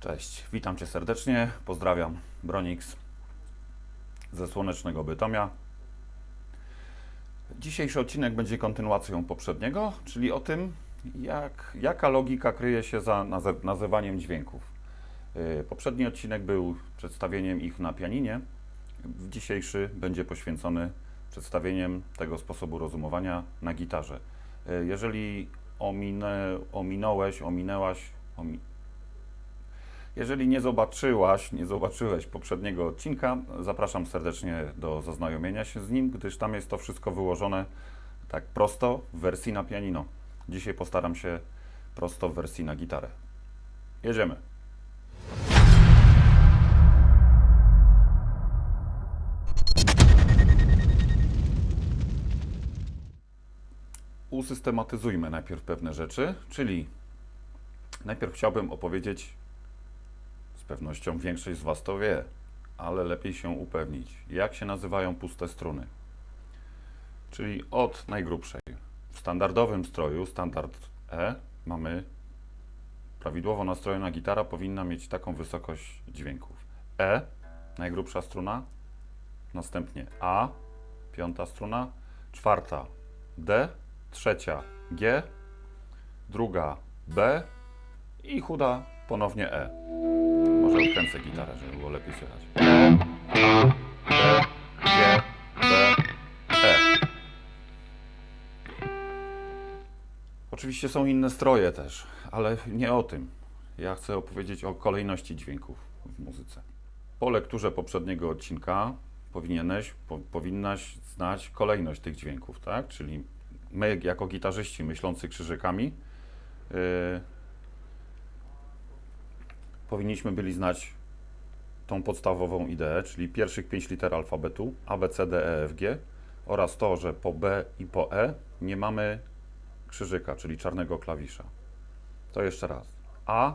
Cześć, witam Cię serdecznie, pozdrawiam, Bronix ze słonecznego Bytomia. Dzisiejszy odcinek będzie kontynuacją poprzedniego, czyli o tym, jak, jaka logika kryje się za nazywaniem dźwięków. Yy, Poprzedni odcinek był przedstawieniem ich na pianinie, dzisiejszy będzie poświęcony przedstawieniem tego sposobu rozumowania na gitarze. Yy, Jeżeli ominę, ominąłeś, ominęłaś, omi, jeżeli nie zobaczyłaś, nie zobaczyłeś poprzedniego odcinka, zapraszam serdecznie do zaznajomienia się z nim, gdyż tam jest to wszystko wyłożone tak prosto w wersji na pianino. Dzisiaj postaram się prosto w wersji na gitarę. Jedziemy. Usystematyzujmy najpierw pewne rzeczy, czyli najpierw chciałbym opowiedzieć pewnością większość z Was to wie, ale lepiej się upewnić, jak się nazywają puste struny. Czyli od najgrubszej. W standardowym stroju, standard E, mamy prawidłowo nastrojona gitara powinna mieć taką wysokość dźwięków. E, najgrubsza struna, następnie A, piąta struna, czwarta D, trzecia G, druga B i chuda ponownie E. Odkręcę gitarę, żeby było lepiej słychać. E, G, B, E. Oczywiście są inne stroje też, ale nie o tym. Ja chcę opowiedzieć o kolejności dźwięków w muzyce. Po lekturze poprzedniego odcinka powinieneś, po, powinnaś znać kolejność tych dźwięków, tak? Czyli my, jako gitarzyści myślący krzyżykami, yy, powinniśmy byli znać tą podstawową ideę, czyli pierwszych pięć liter alfabetu A, B, C, D, E, F, G oraz to, że po B i po E nie mamy krzyżyka, czyli czarnego klawisza. To jeszcze raz. A,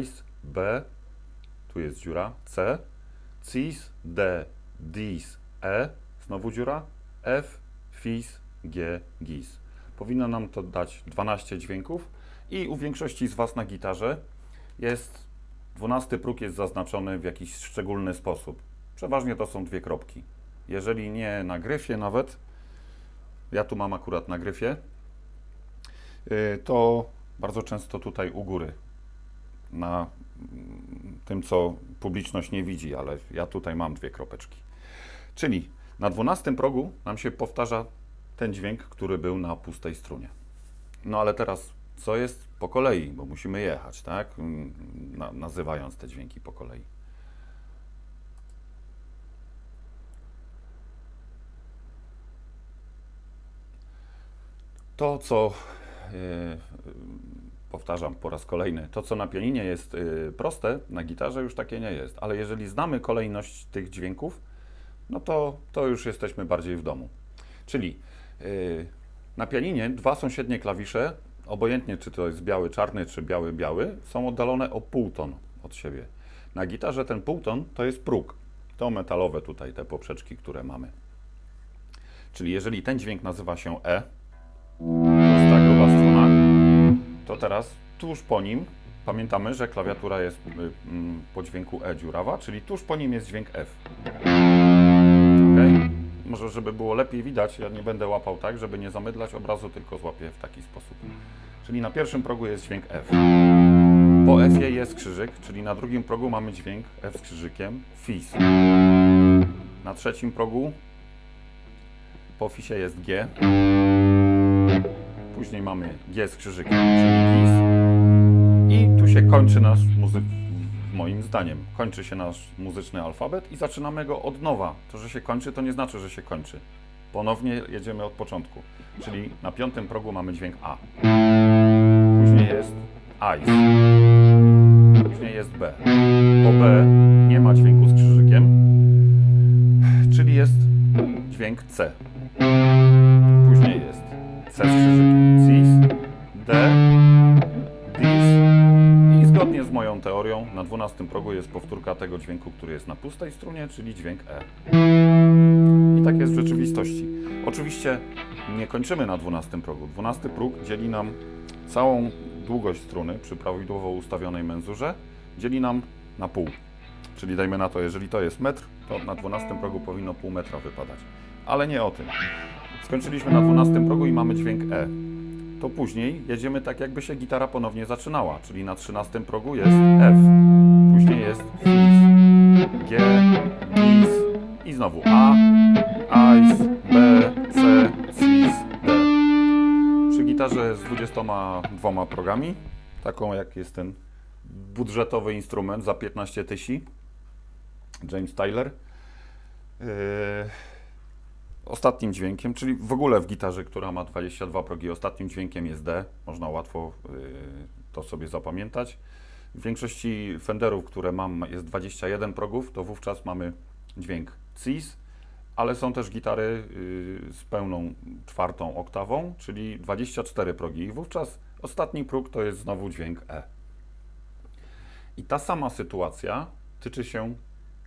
Ice, B, tu jest dziura, C, Cis, D, Dis, E, znowu dziura, F, Fis, G, Gis. Powinno nam to dać 12 dźwięków i u większości z Was na gitarze jest 12 próg jest zaznaczony w jakiś szczególny sposób. Przeważnie to są dwie kropki. Jeżeli nie na gryfie nawet, ja tu mam akurat na gryfie, yy, to bardzo często tutaj u góry, na mm, tym, co publiczność nie widzi, ale ja tutaj mam dwie kropeczki. Czyli na 12 progu nam się powtarza ten dźwięk, który był na pustej strunie. No ale teraz, co jest po kolei, bo musimy jechać, tak? Mm, Na, nazywając te dźwięki po kolei. To, co yy, powtarzam po raz kolejny, to, co na pianinie jest yy, proste, na gitarze już takie nie jest. Ale jeżeli znamy kolejność tych dźwięków, no to, to już jesteśmy bardziej w domu. Czyli yy, na pianinie dwa sąsiednie klawisze, obojętnie czy to jest biały, czarny, czy biały, biały, są oddalone o półton od siebie. Na gitarze ten półton to jest próg. To metalowe tutaj, te poprzeczki, które mamy. Czyli jeżeli ten dźwięk nazywa się E, to jest ta gruba struna, to teraz tuż po nim pamiętamy, że klawiatura jest y, mm, po dźwięku E dziurawa, czyli tuż po nim jest dźwięk F. Może, żeby było lepiej widać, ja nie będę łapał tak, żeby nie zamydlać obrazu, tylko złapię w taki sposób. Czyli na pierwszym progu jest dźwięk F. Po F jest krzyżyk, czyli na drugim progu mamy dźwięk F z krzyżykiem, Fis. Na trzecim progu po Fisie jest G. Później mamy G z krzyżykiem, czyli Gis. I tu się kończy nasz muzyk, moim zdaniem, kończy się nasz muzyczny alfabet i zaczynamy go od nowa. To, że się kończy, to nie znaczy, że się kończy. Ponownie jedziemy od początku. Czyli na piątym progu mamy dźwięk A. Później jest Ice. Później jest B. Po B nie ma dźwięku z krzyżykiem, czyli jest dźwięk C. Później jest C z krzyżykiem. Cis, D, teorią na 12 progu jest powtórka tego dźwięku, który jest na pustej strunie, czyli dźwięk E. I tak jest w rzeczywistości. Oczywiście nie kończymy na 12 progu. 12 próg dzieli nam całą długość struny przy prawidłowo ustawionej menzurze dzieli nam na pół. Czyli dajmy na to, jeżeli to jest metr, to na 12 progu powinno pół metra wypadać. Ale nie o tym. Skończyliśmy na 12 progu i mamy dźwięk E. To później jedziemy tak, jakby się gitara ponownie zaczynała, czyli na 13 progu jest F. Później jest Fis, G, Bis i znowu A, Ais, B, C, Cis, D. Przy gitarze z 22 progami, taką jak jest ten budżetowy instrument za 15 tysięcy, James Tyler. Yy, ostatnim dźwiękiem, czyli w ogóle w gitarze, która ma 22 progi, ostatnim dźwiękiem jest D. Można łatwo yy, to sobie zapamiętać. W większości Fenderów, które mam, jest 21 progów, to wówczas mamy dźwięk Cis, ale są też gitary yy, z pełną czwartą oktawą, czyli 24 progi. I wówczas ostatni próg to jest znowu dźwięk E. I ta sama sytuacja tyczy się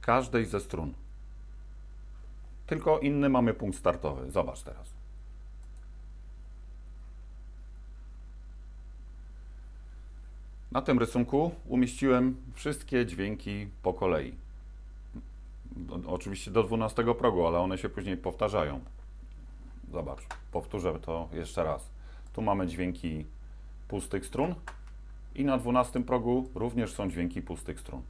każdej ze strun. Tylko inny mamy punkt startowy. Zobacz teraz. Na tym rysunku umieściłem wszystkie dźwięki po kolei. Oczywiście do 12 progu, ale one się później powtarzają. Zobacz, powtórzę to jeszcze raz. Tu mamy dźwięki pustych strun i na 12 progu również są dźwięki pustych strun.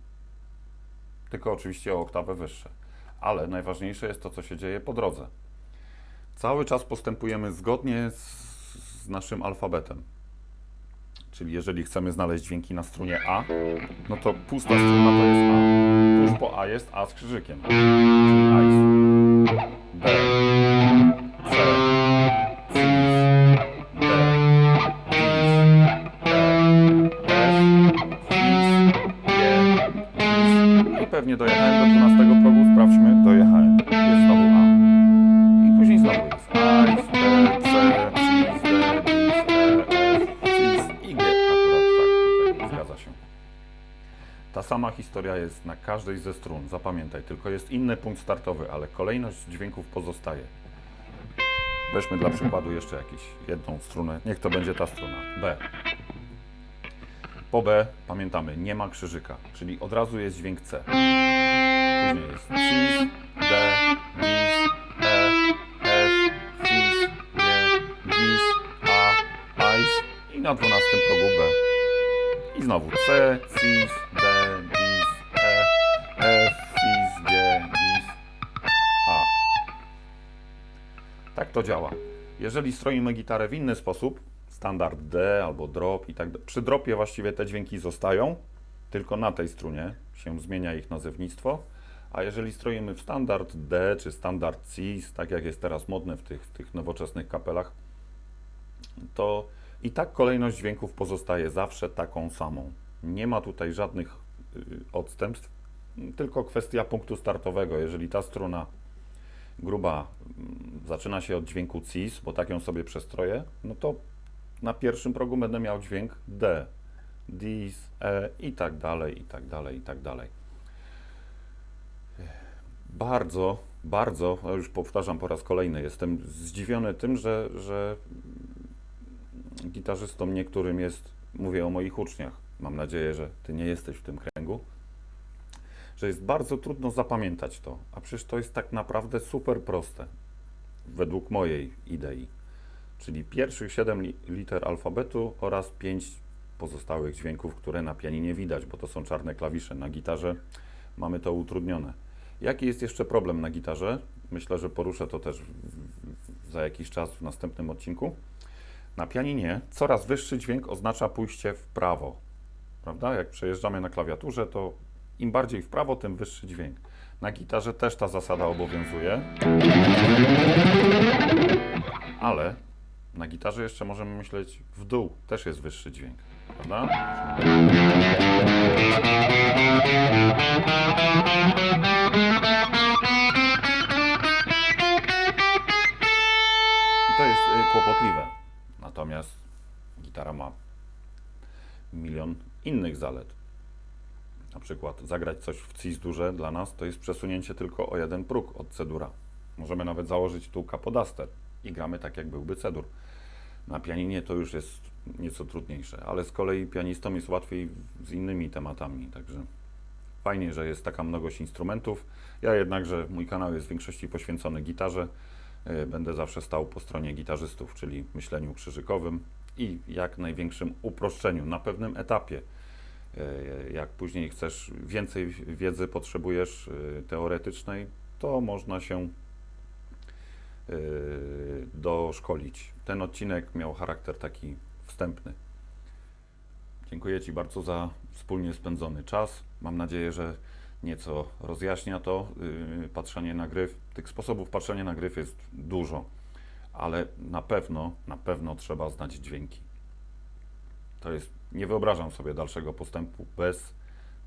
Tylko oczywiście o oktawę wyższe. Ale najważniejsze jest to, co się dzieje po drodze. Cały czas postępujemy zgodnie z, z naszym alfabetem. Czyli jeżeli chcemy znaleźć dźwięki na strunie A, no to pusta struna to jest A. Tuż po A jest A z krzyżykiem. Czyli A jest Ta sama historia jest na każdej ze strun, zapamiętaj, tylko jest inny punkt startowy, ale kolejność dźwięków pozostaje. Weźmy dla przykładu jeszcze jakąś jedną strunę, niech to będzie ta struna, B. Po B, pamiętamy, nie ma krzyżyka, czyli od razu jest dźwięk C. Później jest Cis, Jeżeli stroimy gitarę w inny sposób, standard D albo drop i tak dalej, przy dropie właściwie te dźwięki zostają, tylko na tej strunie się zmienia ich nazewnictwo, a jeżeli stroimy w standard D czy standard Cis, tak jak jest teraz modne w tych, w tych nowoczesnych kapelach, to i tak kolejność dźwięków pozostaje zawsze taką samą. Nie ma tutaj żadnych y, odstępstw, tylko kwestia punktu startowego. Jeżeli ta struna gruba mm, zaczyna się od dźwięku cis, bo tak ją sobie przestroję, no to na pierwszym progu będę miał dźwięk D, dis, e i tak dalej, i tak dalej, i tak dalej. Bardzo, bardzo, już powtarzam po raz kolejny, jestem zdziwiony tym, że, że gitarzystom niektórym jest, mówię o moich uczniach, mam nadzieję, że ty nie jesteś w tym kręgu, że jest bardzo trudno zapamiętać to, a przecież to jest tak naprawdę super proste, według mojej idei. Czyli pierwszych 7 li- liter alfabetu oraz 5 pozostałych dźwięków, które na pianinie widać, bo to są czarne klawisze. Na gitarze mamy to utrudnione. Jaki jest jeszcze problem na gitarze? Myślę, że poruszę to też za jakiś czas w następnym odcinku. Na pianinie coraz wyższy dźwięk oznacza pójście w prawo. Prawda? Jak przejeżdżamy na klawiaturze, to im bardziej w prawo, tym wyższy dźwięk. Na gitarze też ta zasada obowiązuje. Ale na gitarze jeszcze możemy myśleć w dół, też jest wyższy dźwięk. Prawda? I to jest y, kłopotliwe. Natomiast gitara ma milion innych zalet. Na przykład zagrać coś w cis durze dla nas to jest przesunięcie tylko o jeden próg od cedura. Możemy nawet założyć tu kapodaster i gramy tak, jak byłby cedur. Na pianinie to już jest nieco trudniejsze, ale z kolei pianistom jest łatwiej z innymi tematami, także fajnie, że jest taka mnogość instrumentów. Ja jednakże, mój kanał jest w większości poświęcony gitarze. Y, Będę zawsze stał po stronie gitarzystów, czyli myśleniu krzyżykowym i jak największym uproszczeniu na pewnym etapie. Y, Jak później chcesz więcej wiedzy potrzebujesz y, teoretycznej, to można się y, doszkolić. Ten odcinek miał charakter taki wstępny. Dziękuję Ci bardzo za wspólnie spędzony czas. Mam nadzieję, że nieco rozjaśnia to yy, patrzenie na gryf. Tych sposobów patrzenia na gryf jest dużo, ale na pewno, na pewno trzeba znać dźwięki. To jest, nie wyobrażam sobie dalszego postępu bez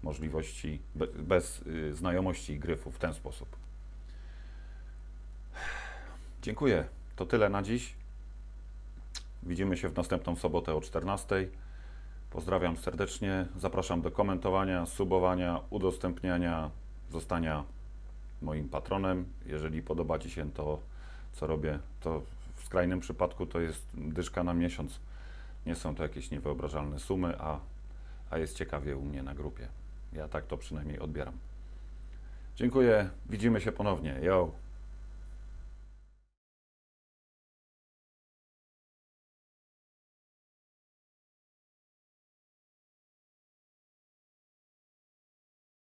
możliwości, be, bez yy, znajomości gryfu w ten sposób. Dziękuję. To tyle na dziś. Widzimy się w następną sobotę o 14. Pozdrawiam serdecznie. Zapraszam do komentowania, subowania, udostępniania, zostania moim patronem. Jeżeli podoba Ci się to, co robię, to w skrajnym przypadku to jest dyszka na miesiąc. Nie są to jakieś niewyobrażalne sumy, a, a jest ciekawie u mnie na grupie. Ja tak to przynajmniej odbieram. Dziękuję. Widzimy się ponownie. Yo!